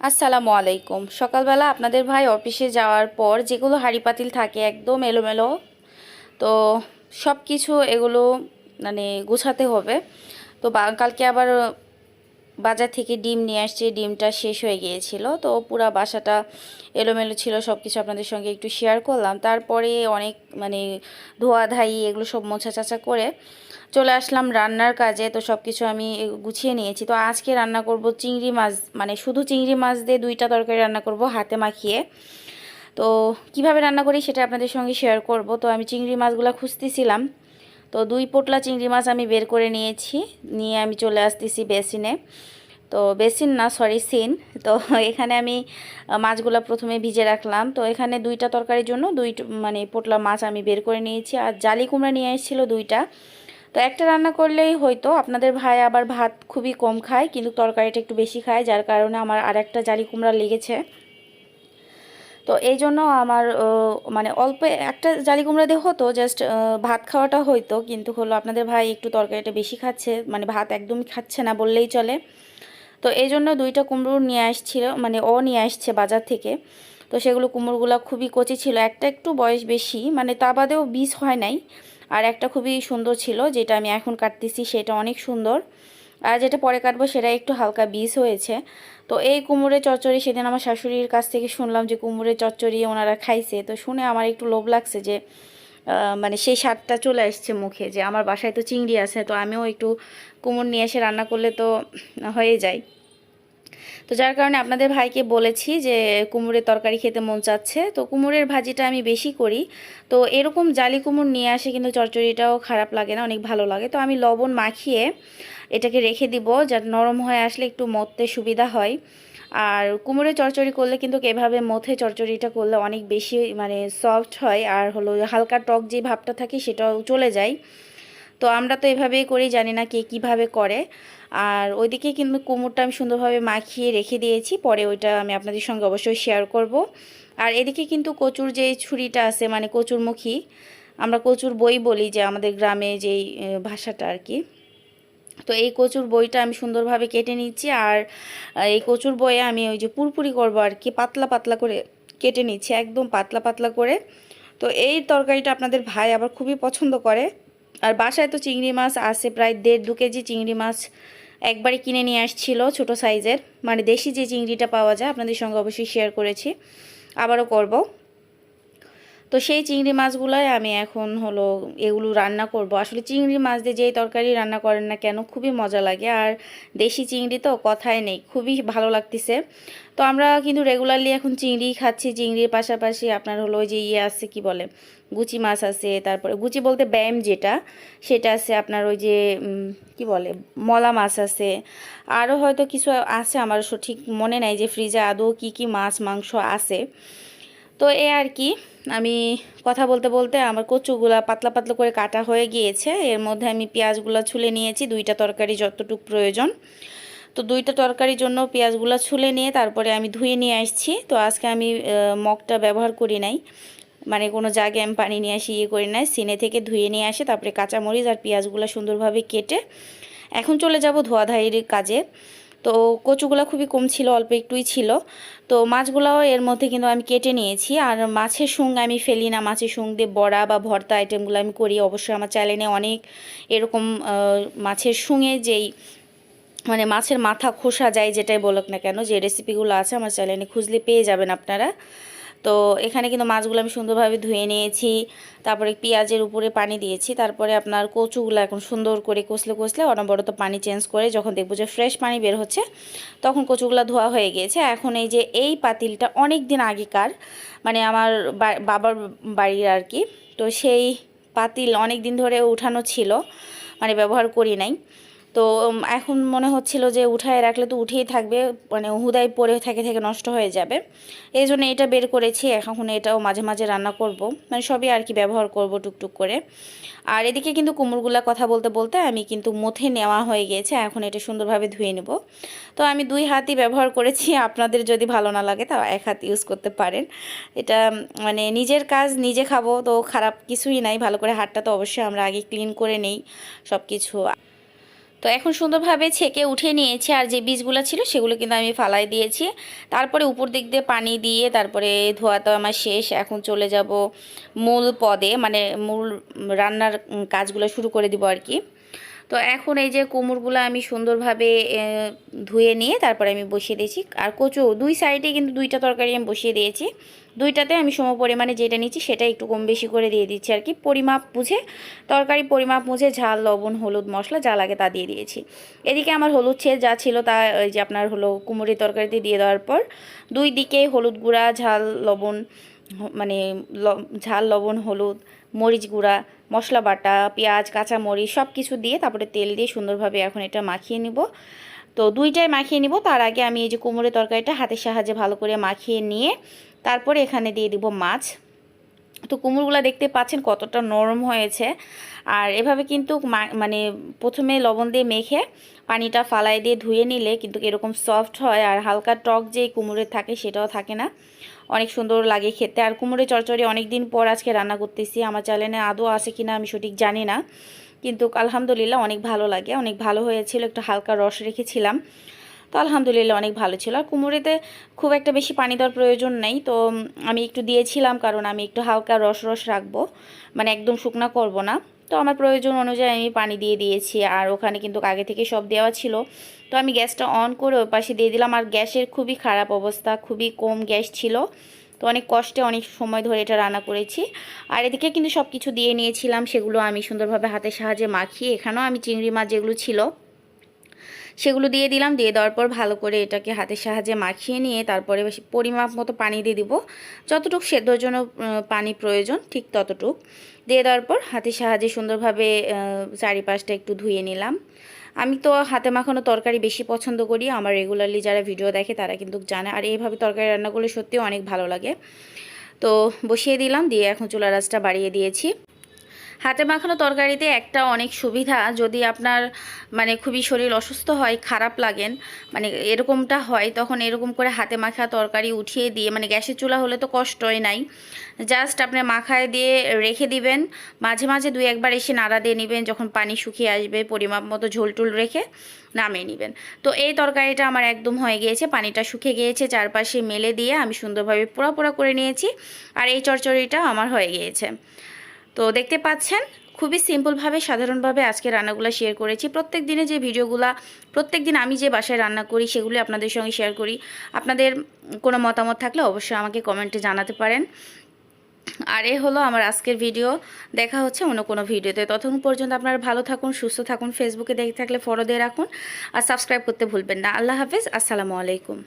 আসসালামু আলাইকুম। সকালবেলা আপনাদের ভাই অফিসে যাওয়ার পর যেগুলো হাঁড়ি পাতিল থাকে একদম এলোমেলো, তো সব কিছু এগুলো মানে গুছাতে হবে। তো কালকে আবার বাজার থেকে ডিম নিয়ে আসছে, ডিমটা শেষ হয়ে গিয়েছিল। তো পুরা বাসাটা এলোমেলো ছিল সব কিছু আপনাদের সঙ্গে একটু শেয়ার করলাম। তারপরে অনেক মানে ধোয়া ধাই এগুলো সব মোছা চাচা করে চলে আসলাম রান্নার কাজে। তো সব কিছু আমি গুছিয়ে নিয়েছি। তো আজকে রান্না করব চিংড়ি মাছ মানে শুধু চিংড়ি মাছ দিয়ে দুইটা তরকারি রান্না করব হাতে মাখিয়ে। তো কীভাবে রান্না করি সেটা আপনাদের সঙ্গে শেয়ার করব। তো আমি চিংড়ি মাছগুলো খুঁজতেছিলাম। তো দুই পোটলা চিংড়ি মাছ আমি বের করে নিয়েছি। নিয়ে আমি চলে আসতেছি বেসিনে। তো বেসিন না সরি সিন। তো এখানে আমি মাছগুলো প্রথমে ভিজে রাখলাম। তো এখানে দুইটা তরকারির জন্য দুই মানে পোটলা মাছ আমি বের করে নিয়েছি। আর জালি কুমড়া নিয়ে এসেছিল দুইটা। তো একটা রান্না করলেই হয়তো আপনাদের ভাই আবার ভাত খুবই কম খায়, কিন্তু তরকারিটা একটু বেশি খায়, যার কারণে আমার আর একটা জালি কুমড়া লেগেছে। তো এই জন্য আমার মানে অল্প একটা জালি কুমড়া দিয়ে হতো জাস্ট ভাত খাওয়াটা হয়তো কিন্তু হলো আপনাদের ভাই একটু তরকারিটা বেশি খাচ্ছে মানে ভাত একদমই খাচ্ছে না বললেই চলে। তো এই জন্য দুইটা কুমড়ো নিয়ে আসছিল মানে ও নিয়ে আসছে বাজার থেকে। তো সেগুলো কুমড়োগুলো খুবই কচি ছিল, একটা একটু বয়স বেশি মানে তা বাদেও বীজ হয় নাই। আর একটা খুবই সুন্দর ছিল, যেটা আমি এখন কাটতেছি, সেটা অনেক সুন্দর। আর যেটা পরে কাটবো সেটা একটু হালকা বিষ হয়েছে। তো এই কুমড়ের চচ্চড়ি সেদিন আমার শাশুড়ির কাছ থেকে শুনলাম যে কুমড়ের চচ্চড়ি ওনারা খাইছে। তো শুনে আমার একটু লোভ লাগছে যে মানে সেই স্বাদটা চলে আসছে মুখে যে আমার বাসায় তো চিংড়ি আছে, তো আমিও একটু কুমড় নিয়ে এসে রান্না করলে তো হয়ে যায়। তো যার কারণে আপনাদের ভাইকে বলেছি যে কুমড়ের তরকারি খেতে মন চাচ্ছে। তো কুমড়ের ভাজিটা আমি বেশি করি। তো এরকম জালি কুমড় নিয়ে আসে কিন্তু চচ্চড়িটাও খারাপ লাগে না, অনেক ভালো লাগে। তো আমি লবণ মাখিয়ে এটাকে রেখে দিব যাতে নরম হয়ে আসলে একটু মরতে সুবিধা হয়। আর কুমড়োর চচ্চড়ি করলে কিন্তু এভাবে মথে চচ্চড়িটা করলে অনেক বেশি মানে সফট হয় আর হলো হালকা টক যে ভাবটা থাকে সেটাও চলে যায়। তো আমরা তো এভাবেই করি, জানি না কে কীভাবে করে। আর ওইদিকে কিন্তু কুমড়টা আমি সুন্দরভাবে মাখিয়ে রেখে দিয়েছি, পরে ওইটা আমি আপনাদের সঙ্গে অবশ্যই শেয়ার করব। আর এদিকে কিন্তু কচুর যে ছুরিটা আছে মানে কচুরমুখী, আমরা কচুর বই বলি যে আমাদের গ্রামে যেই ভাষাটা আর কি। তো এই কচুর বইটা আমি সুন্দরভাবে কেটে নিচ্ছি আর এই কচুর বইয়ে আমি ওই যে পুরপুরি করব আর কি, পাতলা পাতলা করে কেটে নিচ্ছি, একদম পাতলা পাতলা করে। তো এই তরকারিটা আপনাদের ভাই আবার খুবই পছন্দ করে। আর বাসায় তো চিংড়ি মাছ আছে, প্রায় দেড় দু কেজি চিংড়ি মাছ একবারে কিনে নিয়ে আসছিল ছোট সাইজের। মানে দেশি যে চিংড়িটা পাওয়া যায়, আপনাদের সঙ্গে অবশ্যই শেয়ার করেছি। আবারও করব। তো সেই চিংড়ি মাছগুলোই আমি এখন হলো এগুলো রান্না করব। আসলে চিংড়ি মাছ দিয়ে যেই তরকারি রান্না করেন না কেন খুবই মজা লাগে। আর দেশি চিংড়ি তো কথাই নেই, খুবই ভালো লাগতেছে। তো আমরা কিন্তু রেগুলারলি এখন চিংড়ি খাচ্ছি, চিংড়ির পাশাপাশি আপনার হলো ওই যে ইয়ে আছে কি বলে, গুচি মাছ আছে, তারপরে গুচি বলতে ব্যায়াম যেটা, সেটা আছে আপনার ওই যে কি বলে, মলা মাছ আছে। আরও হয়তো কিছু আছে আমার সঠিক মনে নাই যে ফ্রিজে আদৌ কি কি মাছ, মাংস আছে। তো এ আর কি, আমি কথা বলতে বলতে আমার কচুগুলা পাতলা পাতলা করে কাটা হয়ে গিয়েছে। এর মধ্যে আমি পেঁয়াজগুলো ছুলে নিয়েছি, দুইটা তরকারি যতটুক প্রয়োজন। তো দুইটা তরকারির জন্য পেঁয়াজগুলো ছুলে নিয়ে তারপরে আমি ধুয়ে নিয়ে আসছি। তো আজকে আমি মগটা ব্যবহার করি নাই। মানে কোনো জায়গায় আমি পানি নিয়ে আসি ইয়ে করি নাই। সিনে থেকে ধুয়ে নিয়ে আসে, তারপরে কাঁচামরিচ আর পেঁয়াজগুলো সুন্দরভাবে কেটে এখন চলে যাব ধোয়াধাইয়ের কাজে। তো কচুগুলো খুবই কম ছিল, অল্প একটুই ছিল। তো মাছগুলোও এর মধ্যে কিন্তু আমি কেটে নিয়েছি। আর মাছের শুং আমি ফেলি না, মাছের শুং দিয়ে বড়া বা ভর্তা আইটেমগুলো আমি করি। অবশ্যই আমার চ্যানেলে অনেক এরকম মাছের শুঙে যেই মানে মাছের মাথা খোসা যায়, যেটাই বলুক না কেন, যে রেসিপিগুলো আছে আমার চ্যানেলে খুঁজলে পেয়ে যাবেন আপনারা। তো এখানে কিন্তু মাছগুলো আমি সুন্দরভাবে ধুয়ে নিয়েছি, তারপরে পেঁয়াজের উপরে পানি দিয়েছি, তারপরে আপনার কচুগুলো এখন সুন্দর করে কষলে কষলে অনবরত পানি চেঞ্জ করে যখন দেখব যে ফ্রেশ পানি বের হচ্ছে, তখন কচুগুলো ধোয়া হয়ে গিয়েছে। এখন এই যে এই পাতিলটা অনেক দিন আগেকার মানে আমার বাবার বাড়ির আর কি, তো সেই পাতিল অনেক দিন ধরে উঠানো ছিল মানে ব্যবহার করি নাই। তো এখন মনে হচ্ছিল যে উঠায় রাখলে তো উঠেই থাকবে মানে হুদায় পরে থেকে থেকে নষ্ট হয়ে যাবে। এই জন্য এটা বের করেছি, এখন এটাও মাঝে মাঝে রান্না করব। মানে সবই আর কি ব্যবহার করব টুকটুক করে। আর এদিকে কিন্তু কুমড়গুলা কথা বলতে বলতে আমি কিন্তু মথে নেওয়া হয়ে গিয়েছে, এখন এটা সুন্দরভাবে ধুয়ে নেব। তো আমি দুই হাতই ব্যবহার করেছি, আপনাদের যদি ভালো না লাগে তাও এক হাত ইউজ করতে পারেন। এটা মানে নিজের কাজ নিজে খাব তো খারাপ কিছুই নাই, ভালো করে হাতটা তো অবশ্যই আমরা আগে ক্লিন করে নেই সব কিছু তো এখন সুন্দরভাবে ছেঁকে উঠে নিয়েছি আর যে বীজগুলো ছিল সেগুলো কিন্তু আমি ফালাই দিয়েছি। তারপরে উপর দিক দিয়ে পানি দিয়ে তারপরে ধোয়া তো আমার শেষ, এখন চলে যাব মূল পদে মানে মূল রান্নার কাজগুলো শুরু করে দিব আর কি। তো এখন এই যে কুমড়গুলো আমি সুন্দরভাবে ধুয়ে নিয়ে তারপরে আমি বসিয়ে দিয়েছি। আর কচু, দুই সাইডে কিন্তু দুইটা তরকারি আমি বসিয়ে দিয়েছি। দুইটাতে আমি সম পরিমাণে যেটা নিচ্ছি সেটা একটু কম বেশি করে দিয়ে দিচ্ছি আর কি। পরিমাপ বুঝে, তরকারি পরিমাপ বুঝে ঝাল, লবণ, হলুদ, মশলা যা লাগে তা দিয়ে দিয়েছি। এদিকে আমার হলুদ ছেদ যা ছিল তা, ওই যে আপনার হলো কুমড়ির তরকারিতে দিয়ে দেওয়ার পর, দুই দিকে হলুদ গুঁড়া, ঝাল, লবণ মানে ঝাল, লবণ, হলুদ, মরিচ গুঁড়া, মশলা বাটা, পেঁয়াজ কাঁচা মরিচ সব কিছু দিয়ে তারপরে তেল দিয়ে সুন্দরভাবে এখন এটা মাখিয়ে নিব। তো দুইটাই মাখিয়ে নিব। তার আগে আমি এই যে কুমড়োর তরকারিটা হাতের সাহায্যে ভালো করে মাখিয়ে নিয়ে তারপরে এখানে দিয়ে দিব মাছ। তো কুমড়োগুলো দেখতে পাচ্ছেন কতটা নরম হয়েছে। আর এভাবে কিন্তু মানে প্রথমে লবণ দিয়ে মেখে পানিটা ফালাই দিয়ে ধুয়ে নিলে কিন্তু এরকম সফট হয় আর হালকা টক যে কুমড়োর থাকে সেটাও থাকে না। অনেক সুন্দর লাগে খেতে। আর কুমড়োর চরচড়ি অনেক দিন পর আজকে রান্না করতেছি। আমার চ্যানেলে আদৌ আছে কিনা আমি সঠিক জানি না। কিন্তু আলহামদুলিল্লাহ অনেক ভালো লাগে। অনেক ভালো হয়েছিল। একটু হালকা রস রেখেছিলাম। তো আলহামদুলিল্লাহ অনেক ভালো ছিল। আর কুমড়োতে খুব একটা বেশি পানি দেওয়ার প্রয়োজন নেই। তো আমি একটু দিয়েছিলাম কারণ আমি একটু হালকা রস রস রাখব। মানে একদম শুকনা করব না। তো আমার প্রয়োজন অনুযায়ী আমি পানি দিয়ে দিয়েছি। আর ওখানে কিন্তু আগে থেকে সব দেওয়া ছিল। তো আমি গ্যাসটা অন করে ওই পাশে দিয়ে দিলাম। আর গ্যাসের খুবই খারাপ অবস্থা। খুবই কম গ্যাস ছিল। তো অনেক কষ্টে অনেক সময় ধরে এটা রান্না করেছি। আর এদিকে কিন্তু সব কিছু দিয়ে নিয়েছিলাম। সেগুলো আমি সুন্দরভাবে হাতের সাহায্যে মাখিয়ে এখানেও আমি চিংড়ি মাছ যেগুলো ছিল সেগুলো দিয়ে দিলাম, দিয়ে দেওয়ার পর ভালো করে এটাকে হাতের সাহায্যে মাখিয়ে নিয়ে তারপরে পরিমাপ মতো পানি দিয়ে দিব। যতটুকু সেদ্ধর জন্য পানি প্রয়োজন, ঠিক ততটুক। দিয়ে দেওয়ার পর হাতের সাহায্যে সুন্দরভাবে চারিপাশটা একটু ধুয়ে নিলাম। আমি তো হাতে মাখানো তরকারি বেশি পছন্দ করি, আমার রেগুলারলি যারা ভিডিও দেখে তারা কিন্তু জানে, আর এইভাবে তরকারি রান্না করলে সত্যিও অনেক ভালো লাগে। তো বসিয়ে দিলাম, দিয়ে এখন চুলা রাসটা বাড়িয়ে দিয়েছি। হাতে মাখানো তরকারিতে একটা অনেক সুবিধা, যদি আপনার মানে খুবই শরীর অসুস্থ হয়, খারাপ লাগেন মানে এরকমটা হয়, তখন এরকম করে হাতে মাখা তরকারি উঠিয়ে দিয়ে মানে গ্যাসের চুলা হলে তো কষ্টই নাই। জাস্ট আপনি মাখায় দিয়ে রেখে দিবেন, মাঝে মাঝে দুই একবার এসে নাড়া দিয়ে নেবেন, যখন পানি শুকিয়ে আসবে, পরিমাপ মতো ঝোল টুল রেখে নামিয়ে নেবেন। তো এই তরকারিটা আমার একদম হয়ে গিয়েছে, পানিটা শুকিয়ে গিয়েছে, চারপাশে মেলে দিয়ে আমি সুন্দরভাবে পোড়া পোড়া করে নিয়েছি, আর এই চচ্চড়িটা আমার হয়ে গিয়েছে। তো দেখতে পাচ্ছেন, খুবই সিম্পলভাবে সাধারণভাবে আজকে রান্নাগুলো শেয়ার করেছি। প্রত্যেক দিনে যে ভিডিওগুলো প্রত্যেক দিন আমি যে বাসায় রান্না করি, সেগুলি আপনাদের সঙ্গে শেয়ার করি। আপনাদের কোনো মতামত থাকলে অবশ্যই আমাকে কমেন্টে জানাতে পারেন। আর এ হলো আমার আজকের ভিডিও দেখা হচ্ছে অন্য কোনো ভিডিওতে। ততক্ষণ পর্যন্ত আপনারা ভালো থাকুন, সুস্থ থাকুন ফেসবুকে দেখে থাকলে ফলো দিয়ে রাখুন। আর সাবস্ক্রাইব করতে ভুলবেন না। আল্লাহ হাফেজ, আসসালামু আলাইকুম।